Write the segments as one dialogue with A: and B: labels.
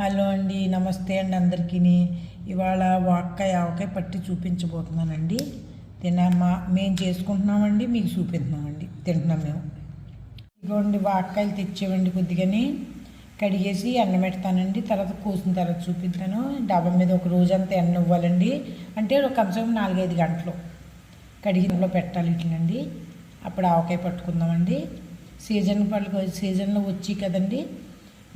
A: Hello అండి నమస్తే అండి అందరికీ ఇవాళ వాక్కాయ ఆవకాయ పట్టి చూపించబోతున్నానండి. తిన మా మేము చేసుకుంటున్నామండి మీకు చూపిస్తున్నామండి. తింటున్నాం మేము. ఇదిగోండి వాక్కాయలు తెచ్చేవండి కొద్దిగాని. కడిగేసి అన్నం పెడతానండి తర్వాత కోసిన తర్వాత చూపిస్తాను డబ్బా మీద ఒక రోజంతా ఎండ ఇవ్వాలండి. అంటే ఒక నాలుగైదు గంటలు కడిగినలో పెట్టాలి ఇట్లండి. అప్పుడు ఆవకాయ పట్టుకుందామండి. సీజన్ పళ్ళు సీజన్లో వచ్చి కదండి.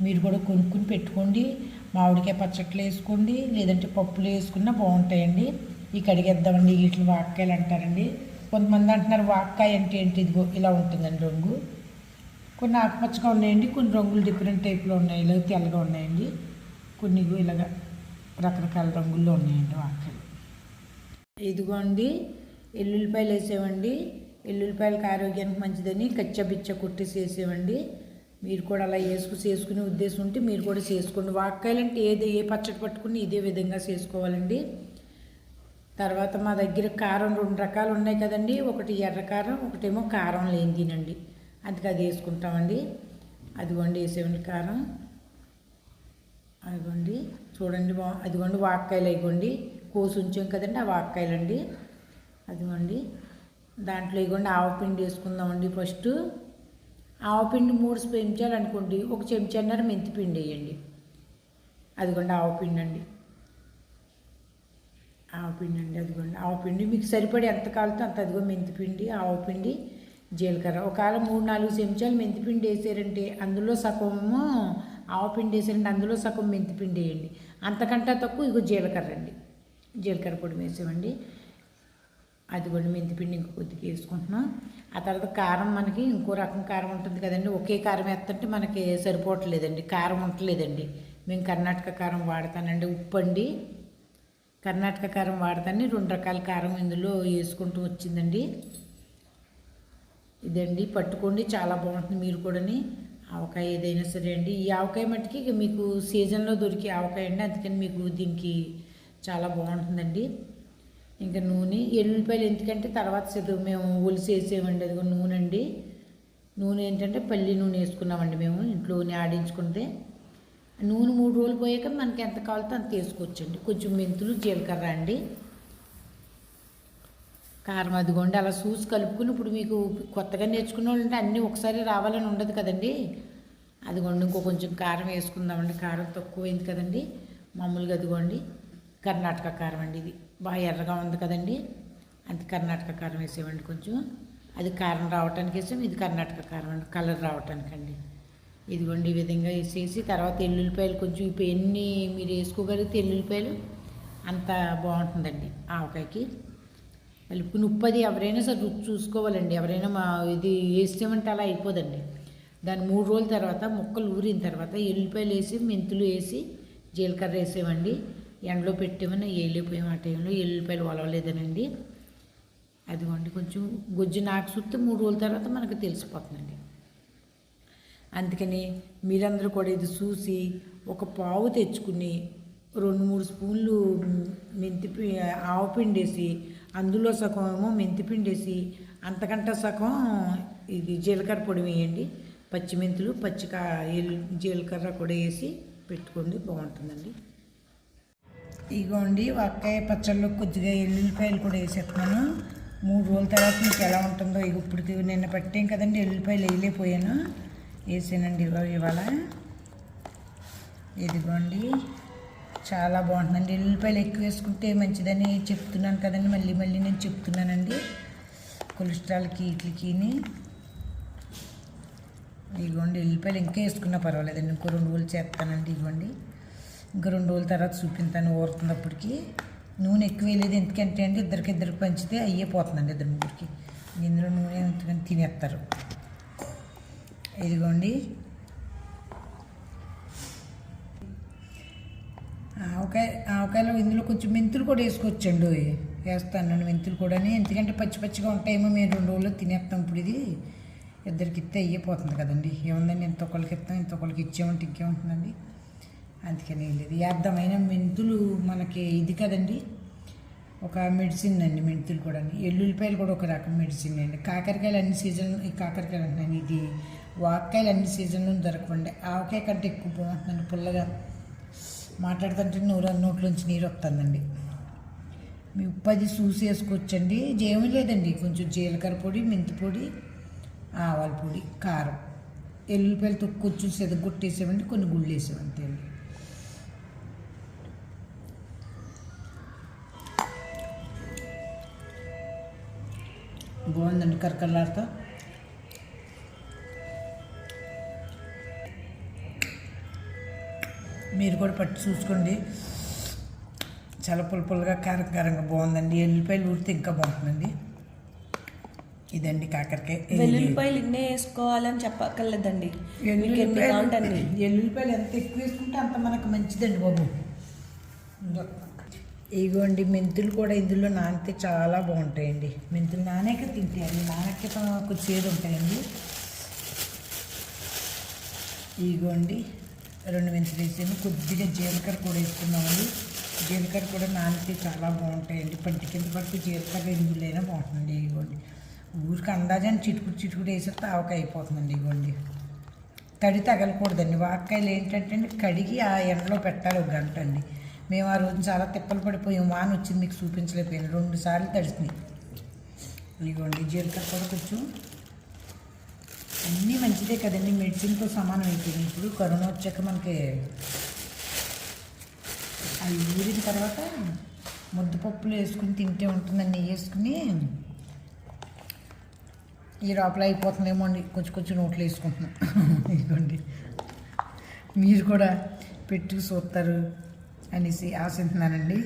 A: మీరు కూడా కొనుక్కుని పెట్టుకోండి. మామిడికాయ పచ్చట్లు వేసుకోండి. లేదంటే పప్పులు వేసుకున్నా బాగుంటాయండి. ఈ కడిగేద్దామండి వీటిని వాక్కాయలు అంటారండి. కొంతమంది అంటున్నారు వాక్కాయ అంటే ఏంటి? ఇదిగో ఇలా ఉంటుందండి రంగు. కొన్ని ఆకుపచ్చగా ఉన్నాయండి కొన్ని రంగులు డిఫరెంట్ టైప్లో ఉన్నాయి. ఇలా తెల్లగా ఉన్నాయండి. కొన్ని ఇలాగ ఇలాగా రకరకాల రంగుల్లో ఉన్నాయండి వాక్కాయలు. ఇదిగోండి ఎల్లుల్లిపాయలు వేసేవండి. ఎల్లుల్లిపాయలకి ఆరోగ్యానికి మంచిదని కచ్చబిచ్చ కొట్టేసి వేసేవండి. మీరు కూడా అలా వేసుకు చేసుకునే ఉద్దేశం ఉంటే మీరు కూడా చేసుకోండి. వాక్కాయలు అంటే ఏది ఏ పచ్చడి పట్టుకుని ఇదే విధంగా చేసుకోవాలండి. తర్వాత మా దగ్గర కారం రెండు రకాలు ఉన్నాయి కదండి. ఒకటి ఎర్ర కారం ఒకటేమో కారం లేని తినండి అందుకే అది వేసుకుంటామండి. అదిగోండి వేసేవండి కారం. అదిగోండి చూడండి బా అదిగోండి వాక్కాయలు అయిగోండి. కోసి ఉంచాం కదండి ఆ వాక్కాయలండి. అదిగోండి దాంట్లో ఇగోండి ఆవపిండి వేసుకుందామండి ఫస్ట్. ఆవపిండి మూడు చెంచాలు అనుకోండి ఒక చెంచాన్నర మెంతిపిండి వేయండి. అదిగోండి ఆవపిండి అండి ఆవపిండి అండి అదిగోండి. ఆవపిండి మీకు సరిపడి ఎంత కాలుతో అంత అదిగో మెంతిపిండి ఆవపిండి జీలకర్ర. ఒకవేళ మూడు నాలుగు చెంచాలు మెంతిపిండి వేసారంటే అందులో సగము ఆవపిండి వేసారంటే అందులో సగం మెంతిపిండి వేయండి. అంతకంటే తక్కువ ఇగో జీలకర్ర అండి. జీలకర్ర పొడి వేసామండి అదిగోండి మెంతిపిండి ఇంకో కొద్దిగా వేసుకుంటున్నాం. ఆ తర్వాత కారం మనకి ఇంకో రకం కారం ఉంటుంది కదండి. ఒకే కారం వేస్తుంటే మనకి సరిపోవట్లేదండి. కారం ఉండలేదండి. మేము కర్ణాటక కారం వాడతానండి. ఉప్పు అండి. కర్ణాటక కారం వాడతాను రెండు రకాల కారం ఇందులో వేసుకుంటూ వచ్చిందండి. ఇదండి. పట్టుకోండి. చాలా బాగుంటుంది మీరు కూడాని. ఆవకాయ ఏదైనా సరే అండి. ఈ ఆవకాయ మట్టికి మీకు సీజన్లో దొరికే ఆవకాయ అండి. అందుకని మీకు దీనికి చాలా బాగుంటుందండి. ఇంకా నూనె ఎల్లుల్లిపాయలు ఎందుకంటే తర్వాత చదువు మేము ఒలిసి వేసేవండి అది నూనె అండి. నూనె ఏంటంటే పల్లి నూనె వేసుకున్నామండి మేము ఇంట్లోనే ఆడించుకుంటే. నూనె మూడు రోజులు పోయాక మనకి ఎంత కావాలో అంత వేసుకోవచ్చండి. కొంచెం మెంతులు జీలకర్ర అండి. కారం అదిగోండి అలా చూసి కలుపుకుని ఇప్పుడు మీకు కొత్తగా నేర్చుకున్న వాళ్ళంటే అన్నీ ఒకసారి రావాలని ఉండదు కదండి. అదిగోండి ఇంకో కొంచెం కారం వేసుకుందామండి. కారం తక్కువైంది కదండి. మామూలుగా అదిగోండి కర్ణాటక కారం అండి ఇది. బాగా ఎర్రగా ఉంది కదండి. అది కర్ణాటక కారం వేసేవండి కొంచెం. అది కారం రావటానికి వేసాం ఇది కర్ణాటక కారం అండి. కలర్ రావటానికండి. ఇదిగోండి ఈ విధంగా వేసేసి తర్వాత ఎల్లుల్లిపాయలు కొంచెం ఇప్పుడు ఎన్ని మీరు వేసుకోగలిగితే ఎల్లుల్లిపాయలు అంత బాగుంటుందండి ఆవకాయకి. కలుపుకుని ఉప్పు అది ఎవరైనా సరే రుచి చూసుకోవాలండి. ఎవరైనా మా ఇది వేసేమంటే అలా అయిపోదండి. దాని మూడు రోజుల తర్వాత ముక్కలు ఊరిన తర్వాత ఎల్లుల్లిపాయలు వేసి మెంతులు వేసి జీలకర్ర వేసేవండి ఎండలో పెట్టేమన్నా వేయలేకపోయాం ఆ టైంలో ఎల్లుల్లిపాయలు వలవలేదనండి అదిగోండి కొంచెం గుజ్జు నాకు చూస్తే మూడు రోజుల తర్వాత మనకు తెలిసిపోతుందండి. అందుకని మీరందరూ కూడా ఇది చూసి ఒక పావు తెచ్చుకుని రెండు మూడు స్పూన్లు మెంతి ఆవు వేసి అందులో సగం ఏమో మెంతి పిండేసి అంతకంటే సగం ఇది జీలకర్ర పొడి వేయండి. పచ్చిమెంతులు పచ్చికా జీలకర్ర కూడా వేసి పెట్టుకోండి బాగుంటుందండి. ఇగోండి వంకాయ పచ్చళ్ళు కొద్దిగా ఎల్లుల్లిపాయలు కూడా వేసేస్తున్నాను. మూడు రోజుల తర్వాత మీకు ఎలా ఉంటుందో ఇక ఇప్పుడు నిన్న పెట్టాం కదండి ఎల్లుల్లిపాయలు వేయలేకపోయాను. వేసానండి ఇవాళ. ఇదిగోండి చాలా బాగుంటుందండి. ఎల్లుల్లిపాయలు ఎక్కువ వేసుకుంటే మంచిదని చెప్తున్నాను కదండి. మళ్ళీ మళ్ళీ నేను చెప్తున్నానండి. కొలెస్ట్రాల్కి వీటికి ఇదిగోండి ఎల్లుల్లిపాయలు ఇంకా వేసుకున్నా పర్వాలేదండి. ఇంకో రెండు రోజులు చేస్తానండి ఇదిగోండి. ఇంకా రెండు రోజుల తర్వాత చూపించాను ఊరుతున్నప్పటికి. నూనె ఎక్కువ వేయలేదు. ఎందుకంటే అంటే ఇద్దరికి ఇద్దరికి పంచితే అయ్యే పోతుందండి ఇద్దరు ముగ్గురికి. ఇందులో నూనె ఎందుకని తినేస్తారు. ఇదిగోండి. ఆవకాయ ఆవకాయలో ఇందులో కొంచెం మెంతులు కూడా వేసుకోవచ్చండి. వేస్తాను మెంతులు కూడా ఎందుకంటే పచ్చి పచ్చిగా ఉంటాయేమో మేము రెండు రోజుల్లో తినేస్తాం ఇప్పుడు ఇది. ఇద్దరికి ఇస్తే అయ్యిపోతుంది కదండి. ఏముందండి? ఇంత ఒకళ్ళకి ఇస్తాం ఇంత ఒకళ్ళకి ఇచ్చామంటే ఇంకేముంటుందండి? అందుకని లేదు. వేద్దామైన మెంతులు మనకి ఇది కదండి. ఒక మెడిసిన్ అండి మెంతులు కూడా. ఎల్లుల్లిపాయలు కూడా ఒక రకం మెడిసిన్ అండి. కాకరకాయలు అన్ని సీజన్ ఈ కాకరకాయలు అంటున్నాను. ఇది వాక్కాయలు అన్ని సీజన్లో దొరకవండి. ఆవకాయ కంటే ఎక్కువ బాగుంటుందండి పుల్లగా. మాట్లాడుతుంటే నూరు నోట్లోంచి నీరు వస్తుందండి. మీ ఉప్పు అది చూసి వేసుకోవచ్చండి. ఏమీ లేదండి. కొంచెం జీలకర్ర పొడి మెంతి పొడి ఆవాల పొడి కారం. ఎల్లుల్లిపాయలు తొక్కు కొంచెం సెదగొట్టేసామండి కొన్ని గుళ్ళు వేసేవంతే అండి. బాగుందండి కరకల్లాడుతా మీరు కూడా పట్టి చూసుకోండి. చాలా పుల్ల పుల్లగా కారం కారంగా బాగుందండి. ఎల్లిపాయలు ఊరితే ఇంకా బాగుంటుందండి. ఇదండి కాకరకాయ.
B: వెల్లుల్లిపాయలు ఇన్నే వేసుకోవాలని చెప్పక్కర్లేదండి.
A: ఎల్లుల్లిపాయలు ఎంత ఎక్కువ వేసుకుంటే అంత మనకు మంచిదండి బాబు. ఇగోండి మెంతులు కూడా ఇందులో నానితే చాలా బాగుంటాయండి. మెంతులు నానాక తింటాయండి. నానక కొంచెం చేదు ఉంటాయండి. ఇగోండి రెండు మెంతులు వేసాము కొద్దిగా జీలకర్ర కూడా వేసుకున్నామండి. జీలకర్ర కూడా నానితే చాలా బాగుంటాయండి. పంటి కింద పడితే జీలకర్ర ఎందులైనా బాగుంటుంది ఇగోండి. ఊరికి అందాజాన్ని చిటుకుడు చిటుకుడు వేసేస్తే ఆవకాయ అయిపోతుందండి ఇగోండి. తడి తగలకూడదండి. వాక్కాయలు ఏంటంటే అండి కడిగి ఆ ఎండలో పెట్టాలి ఒక గంట అండి. మేము ఆ రోజు చాలా తిప్పలు పడిపోయాం. వాన వచ్చింది మీకు చూపించలేకపోయాను. రెండు సార్లు తడిసినాయి ఇదిగోండి జీలకర్ర కూడా కొంచెం అన్నీ మంచిదే కదండి. మెడిసిన్తో సమానం అయిపోయింది. ఇప్పుడు కరోనా వచ్చాక మనకి అవి ఊరిన తర్వాత ముద్దపప్పులు వేసుకుని తింటే ఉంటుందండి వేసుకుని ఈ లోపల అయిపోతుందేమో అండి. కొంచెం కొంచెం నోట్లు వేసుకుంటున్నాం. ఇదిగోండి. మీరు కూడా పెట్టుకు చూస్తారు అనేసి ఆశిస్తున్నానండి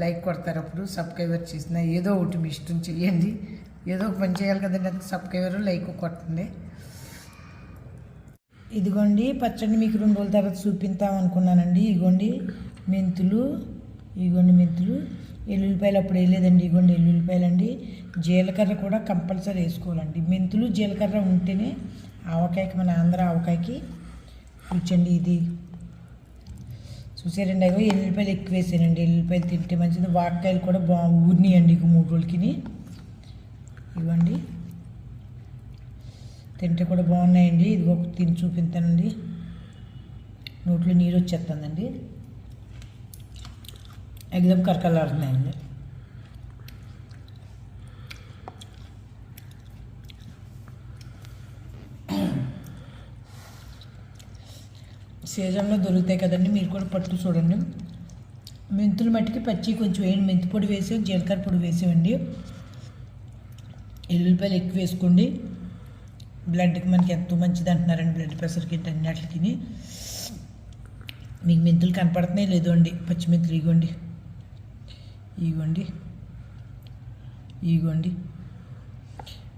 A: లైక్ కొడతారు అప్పుడు సబ్స్క్రైబర్ చేసిన ఏదో ఒకటి మీ ఇష్టం చేయండి ఏదో ఒక పని చేయాలి కదండి అది సబ్స్క్రైబర్ లైక్ కొట్టండి. ఇదిగోండి పచ్చడి మీకు రెండు రోజుల తర్వాత చూపిద్దాం అనుకున్నానండి. ఇదిగోండి మెంతులు ఇదిగోండి మెంతులు. ఎల్లుల్లిపాయలు అప్పుడు వేయలేదండి ఇగోండి ఎల్లుల్లిపాయలు అండి జీలకర్ర కూడా కంపల్సరీ వేసుకోవాలండి. మెంతులు జీలకర్ర ఉంటేనే ఆవకాయకి మన ఆంధ్ర ఆవకాయకి రుచండి ఇది. చూసారండి అవి ఎల్లుపాయలు ఎక్కువ వేసానండి ఎల్లుపాయలు తింటే మంచిది. వాక్కాయలు కూడా బా ఊరినాయండి ఇక మూడు రోజులకి ఇవ్వండి. తింటే కూడా బాగున్నాయండి. ఇది ఒక తిని చూపిస్తానండి. నోట్లో నీరు వచ్చేస్తుందండి. ఎగ్జామ్ కరకలాడుతున్నాయండి సీజన్లో దొరుకుతాయి కదండి మీరు కూడా పట్టు చూడండి. మెంతులు మట్టికి పచ్చి కొంచెం వేయండి. మెంతి పొడి వేసి జీలకర్ర పొడి వేసేయండి. ఎల్లుల్లిపాయలు ఎక్కువ వేసుకోండి. బ్లడ్కి మనకి ఎంతో మంచిది అంటున్నారండి బ్లడ్ ప్రెషర్కి అన్నిటికి. మీకు మెంతులు కనపడుతున్నాయి లేదో అండి. పచ్చిమెంతులు ఇగోండి. ఇగోండి. ఇగోండి.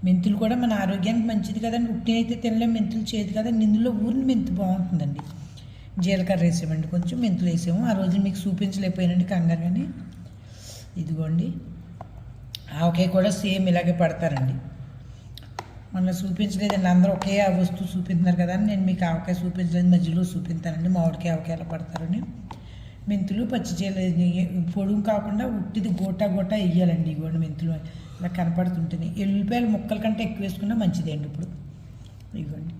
A: మెంతులు కూడా మన ఆరోగ్యానికి మంచిది కదండి. ఉట్టినైతే తినలేం మెంతులు చేయదు కదండి. ఇందులో ఊరిని మెంతు బాగుంటుందండి. జీలకర్ర వేసామండి కొంచెం మెంతులు వేసాము ఆ రోజు మీకు చూపించలేకపోయానండి కంగారు కానీ ఇదిగోండి. ఆవకాయ కూడా సేమ్ ఇలాగే పడతారండి. మొన్న చూపించలేదండి. అందరూ ఒకే ఆ వస్తువు చూపిస్తున్నారు కదా అని నేను మీకు ఆవకాయ చూపించలేదు. మధ్యలో చూపిస్తానండి మామిడికాయ ఆవకాయలు పడతారని. మెంతులు పచ్చి చేయలేదు పొడుగు కాకుండా ఉట్టిది గోటా గోటా వేయాలండి. ఇవ్వండి మెంతులు. ఇలా కనపడుతుంటుంది ఎల్లిపాయలు ముక్కల కంటే ఎక్కువ వేసుకున్నా మంచిదండి ఇప్పుడు. ఇవ్వండి